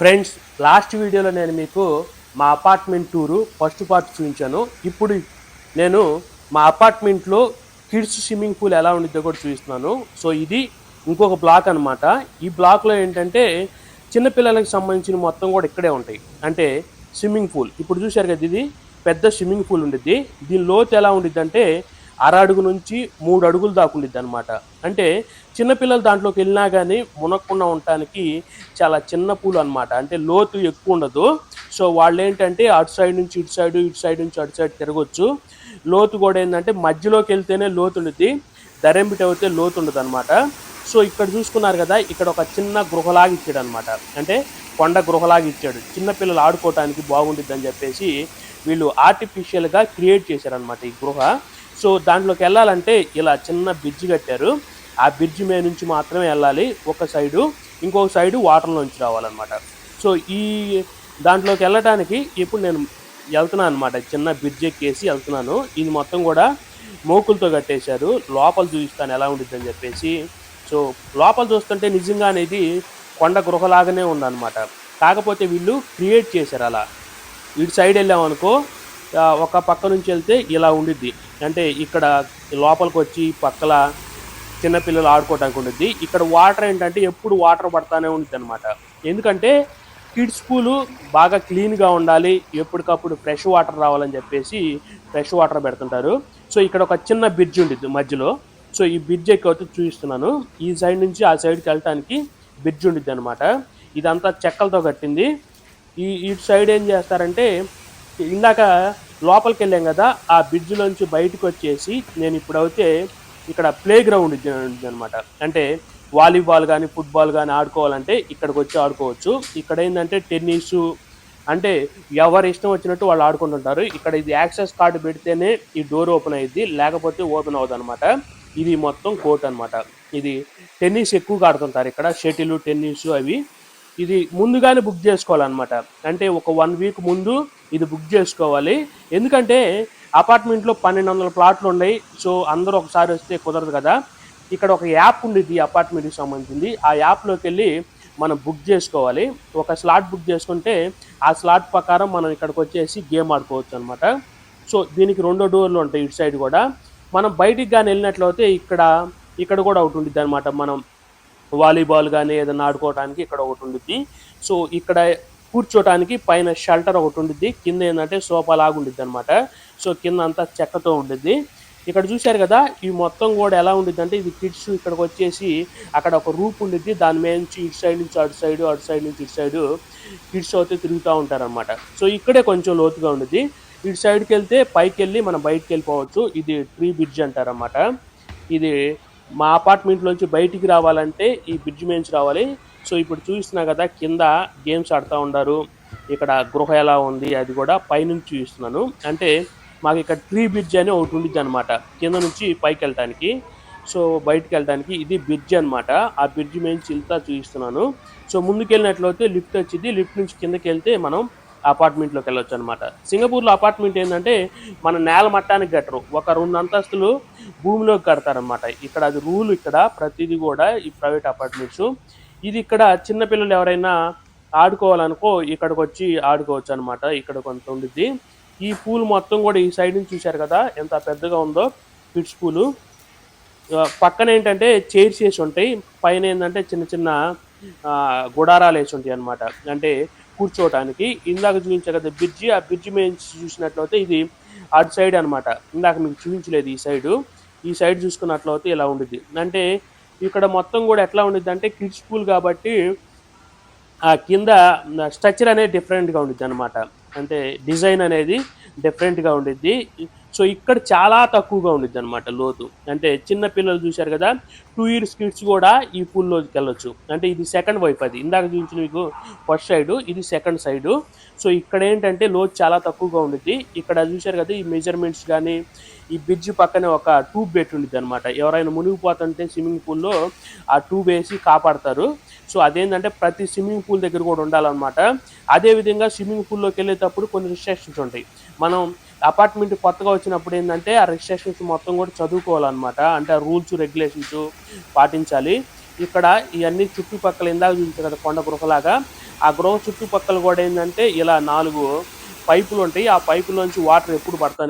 Friends last వీడియోలో నేను మీకు మా అపార్ట్మెంట్ టూరు ఫస్ట్ పార్ట్ చూపించాను. ఇప్పుడు నేను మా అపార్ట్మెంట్లో కిడ్స్ స్విమ్మింగ్ పూల్ ఎలా ఉండిద్దో కూడా చూపిస్తున్నాను. సో ఇది ఇంకొక బ్లాక్ అనమాట ఈ బ్లాక్లో ఏంటంటే చిన్నపిల్లలకి సంబంధించిన మొత్తం కూడా ఇక్కడే ఉంటాయి. అంటే స్విమ్మింగ్ పూల్. ఇప్పుడు చూశారు కదా ఇది పెద్ద స్విమ్మింగ్ పూల్ ఉండిద్ది. దీని లోతు ఎలా ఉండిద్ది అంటే అర అడుగు నుంచి మూడు అడుగులు దాకుండిద్ది అనమాట అంటే చిన్నపిల్లలు దాంట్లోకి వెళ్ళినా కానీ మునక్కుండా ఉండటానికి చాలా చిన్న పూలు అనమాట అంటే లోతు ఎక్కువ ఉండదు. సో వాళ్ళు ఏంటంటే అటు సైడ్ నుంచి ఇటు సైడ్ ఇటు సైడ్ నుంచి అటు సైడ్ తిరగొచ్చు. లోతు కూడా ఏంటంటే మధ్యలోకి వెళ్తేనే లోతు ఉండిద్ది. దరెంబిటి అయితే లోతు ఉండదు అనమాట సో ఇక్కడ చూసుకున్నారు కదా ఇక్కడ ఒక చిన్న గృహలాగా ఇచ్చాడు అనమాట అంటే కొండ గృహలాగా ఇచ్చాడు. చిన్నపిల్లలు ఆడుకోవటానికి బాగుంటుందని అని చెప్పేసి వీళ్ళు ఆర్టిఫిషియల్గా క్రియేట్ చేశారనమాట ఈ గృహ. సో దాంట్లోకి వెళ్ళాలంటే ఇలా చిన్న బ్రిడ్జ్ కట్టారు. ఆ బ్రిడ్జ్ మీద నుంచి మాత్రమే వెళ్ళాలి. ఒక సైడు ఇంకొక సైడు వాటర్లోంచి రావాలన్నమాట. సో ఈ దాంట్లోకి వెళ్ళటానికి ఇప్పుడు నేను వెళ్తున్నాను అనమాట చిన్న బ్రిడ్జ్ ఎక్కేసి వెళ్తున్నాను. ఇది మొత్తం కూడా మోకులతో కట్టేశారు. లోపల చూపిస్తాను ఎలా ఉండిద్దని అని చెప్పేసి. సో లోపల చూస్తుంటే నిజంగా అనేది కొండ గృహలాగానే ఉందన్నమాట. కాకపోతే వీళ్ళు క్రియేట్ చేశారు అలా. ఇటు సైడ్ వెళ్ళామనుకో ఒక పక్క నుంచి వెళ్తే ఇలా ఉండిద్ది. అంటే ఇక్కడ లోపలికి వచ్చి పక్కల చిన్నపిల్లలు ఆడుకోవడానికి ఉండిద్ది. ఇక్కడ వాటర్ ఏంటంటే ఎప్పుడు వాటర్ పడతానే ఉంటుంది అనమాట ఎందుకంటే కిడ్స్ పూలు బాగా క్లీన్గా ఉండాలి ఎప్పటికప్పుడు ఫ్రెష్ వాటర్ రావాలని చెప్పేసి ఫ్రెష్ వాటర్ పెడుతుంటారు. సో ఇక్కడ ఒక చిన్న బ్రిడ్జ్ ఉండిద్ది మధ్యలో. సో ఈ బ్రిడ్జ్ ఎక్కైతే చూపిస్తున్నాను. ఈ సైడ్ నుంచి ఆ సైడ్కి వెళ్ళటానికి బ్రిడ్జ్ ఉండిద్ది అనమాట ఇదంతా చెక్కలతో కట్టింది. ఈ ఇటు సైడ్ ఏం చేస్తారంటే ఇందాక లోపలికి వెళ్ళాం కదా ఆ బ్రిడ్జ్లోంచి బయటకు వచ్చేసి నేను ఇప్పుడైతే ఇక్కడ ప్లే గ్రౌండ్ అనమాట అంటే వాలీబాల్ కానీ ఫుట్బాల్ కానీ ఆడుకోవాలంటే ఇక్కడికి వచ్చి ఆడుకోవచ్చు. ఇక్కడ ఏంటంటే టెన్నిస్ అంటే ఎవరు ఇష్టం వచ్చినట్టు వాళ్ళు ఆడుకుంటుంటారు. ఇక్కడ ఇది యాక్సెస్ కార్డు పెడితేనే ఈ డోర్ ఓపెన్ అయ్యింది లేకపోతే ఓపెన్ అవుతుంది అనమాట ఇది మొత్తం కోర్ట్ అనమాట ఇది టెన్నిస్ ఎక్కువగా ఆడుతుంటారు ఇక్కడ షటిల్ టెన్నిస్ అవి. ఇది ముందుగానే బుక్ చేసుకోవాలన్నమాట. అంటే ఒక వన్ వీక్ ముందు ఇది బుక్ చేసుకోవాలి. ఎందుకంటే అపార్ట్మెంట్లో పన్నెండు వందల ప్లాట్లు ఉన్నాయి. సో అందరూ ఒకసారి వస్తే కుదరదు కదా. ఇక్కడ ఒక యాప్ ఉండేది అపార్ట్మెంట్కి సంబంధించింది. ఆ యాప్లోకి వెళ్ళి మనం బుక్ చేసుకోవాలి. ఒక స్లాట్ బుక్ చేసుకుంటే ఆ స్లాట్ ప్రకారం మనం ఇక్కడికి వచ్చేసి గేమ్ ఆడుకోవచ్చు అనమాట సో దీనికి రెండో డోర్లు ఉంటాయి ఇటు సైడ్ కూడా. మనం బయటికి కానీ వెళ్ళినట్లయితే ఇక్కడ ఇక్కడ కూడా ఒకటి ఉండిద్ది అనమాట మనం వాలీబాల్ కానీ ఏదైనా ఆడుకోవడానికి ఇక్కడ ఒకటి ఉండిద్ది. సో ఇక్కడ కూర్చోటానికి పైన షెల్టర్ ఒకటి ఉండిద్ది. కింద ఏంటంటే సోఫా లాగా ఉండిద్ది అనమాట సో కింద అంతా చెక్కతో ఉండిద్ది. ఇక్కడ చూశారు కదా ఈ మొత్తం కూడా ఎలా ఉండిద్ది అంటే ఇది కిడ్స్ ఇక్కడికి వచ్చేసి అక్కడ ఒక రూప్ ఉండిద్ది. దాని మీద నుంచి ఇటు సైడ్ నుంచి అటు సైడ్ అటు సైడ్ నుంచి ఇటు సైడ్ కిడ్స్ అయితే తిరుగుతూ ఉంటారనమాట సో ఇక్కడే కొంచెం లోతుగా ఉండిద్ది. ఇటు సైడ్కి వెళ్తే పైకి వెళ్ళి మనం బయటికి వెళ్ళిపోవచ్చు. ఇది ట్రీ బ్రిడ్జ్ అంటారన్నమాట. ఇది మా అపార్ట్మెంట్లోంచి బయటికి రావాలంటే ఈ బ్రిడ్జ్ మీద నుంచి రావాలి. సో ఇప్పుడు చూస్తున్నా కదా కింద గేమ్స్ ఆడుతూ ఉన్నారు ఇక్కడ గృహ ఎలా ఉంది అది కూడా పైనుంచి చూపిస్తున్నాను. అంటే మాకు ఇక్కడ ట్రీ బ్రిడ్జ్ అని ఒకటి ఉండిద్ది అనమాట కింద నుంచి పైకి వెళ్ళటానికి. సో బయటికి వెళ్ళడానికి ఇది బ్రిడ్జ్ అనమాట ఆ బ్రిడ్జ్ మేము చిల్తా చూపిస్తున్నాను. సో ముందుకు వెళ్ళినట్లయితే లిఫ్ట్ వచ్చింది. లిఫ్ట్ నుంచి కిందకి వెళ్తే మనం అపార్ట్మెంట్లోకి వెళ్ళొచ్చు అనమాట సింగపూర్లో అపార్ట్మెంట్ ఏంటంటే మన నేల మట్టానికి కట్టరు. ఒక రెండు అంతస్తులు భూమిలోకి కడతారనమాట ఇక్కడ అది రూల్ ఇక్కడ. ప్రతిదీ కూడా ఈ ప్రైవేట్ అపార్ట్మెంట్స్. ఇది ఇక్కడ చిన్నపిల్లలు ఎవరైనా ఆడుకోవాలనుకో ఇక్కడికి వచ్చి ఆడుకోవచ్చు అనమాట ఇక్కడ కొంత ఉండిద్ది. ఈ పూల్ మొత్తం కూడా ఈ సైడ్ నుంచి చూశారు కదా ఎంత పెద్దగా ఉందో. కిడ్స్ పూలు పక్కన ఏంటంటే చైర్స్ వేసి ఉంటాయి. పైన ఏంటంటే చిన్న చిన్న గుడారాలు వేసి ఉంటాయి అనమాట అంటే కూర్చోవటానికి ఇందాక చూపించే కదా బ్రిడ్జి ఆ బ్రిడ్జి మీద చూసినట్లయితే ఇది అటు సైడ్ అనమాట ఇందాక మీకు చూపించలేదు ఈ సైడు ఈ సైడ్ చూసుకున్నట్లయితే ఇలా ఉండిద్ది. అంటే ఇక్కడ మొత్తం కూడా ఎట్లా ఉండిద్ది అంటే కిడ్స్ పూల్ కాబట్టి ఆ కింద స్ట్రక్చర్ అనేది డిఫరెంట్గా ఉండిద్ది అనమాట అంటే డిజైన్ అనేది డిఫరెంట్గా ఉండిద్ది. సో ఇక్కడ చాలా తక్కువగా ఉండిద్ది అనమాట లోతు. అంటే చిన్న పిల్లలు చూశారు కదా టూ ఇయర్స్ కిడ్స్ కూడా ఈ పూల్లోకి వెళ్ళొచ్చు. అంటే ఇది సెకండ్ వైపు అది. ఇందాక చూపించిన మీకు ఫస్ట్ సైడ్ ఇది సెకండ్ సైడ్ సో ఇక్కడ ఏంటంటే లోతు చాలా తక్కువగా ఉండిద్ది. ఇక్కడ చూశారు కదా ఈ మెజర్మెంట్స్ కానీ ఈ బ్రిడ్జ్ పక్కనే ఒక ట్యూబ్ పెట్టి ఉండిద్ది అనమాట ఎవరైనా మునిగిపోతుంటే స్విమ్మింగ్ పూల్లో ఆ ట్యూబ్ వేసి కాపాడతారు. సో అదేంటంటే ప్రతి స్విమ్మింగ్ పూల్ దగ్గర కూడా ఉండాలన్నమాట. అదేవిధంగా స్విమ్మింగ్ పూల్లోకి వెళ్ళేటప్పుడు కొన్ని రిస్ట్రిక్షన్స్ ఉంటాయి. మనం అపార్ట్మెంట్ కొత్తగా వచ్చినప్పుడు ఏంటంటే ఆ రిజిస్ట్రేషన్స్ మొత్తం కూడా చదువుకోవాలన్నమాట. అంటే ఆ రూల్స్ రెగ్యులేషన్స్ పాటించాలి. ఇక్కడ ఇవన్నీ చుట్టుపక్కల ఇందాక చూపించారు కదా కొండ గృహలాగా. ఆ గృహ చుట్టుపక్కల కూడా ఏంటంటే ఇలా నాలుగు పైపులు ఉంటాయి. ఆ పైపులోంచి వాటర్ ఎప్పుడు పడతానే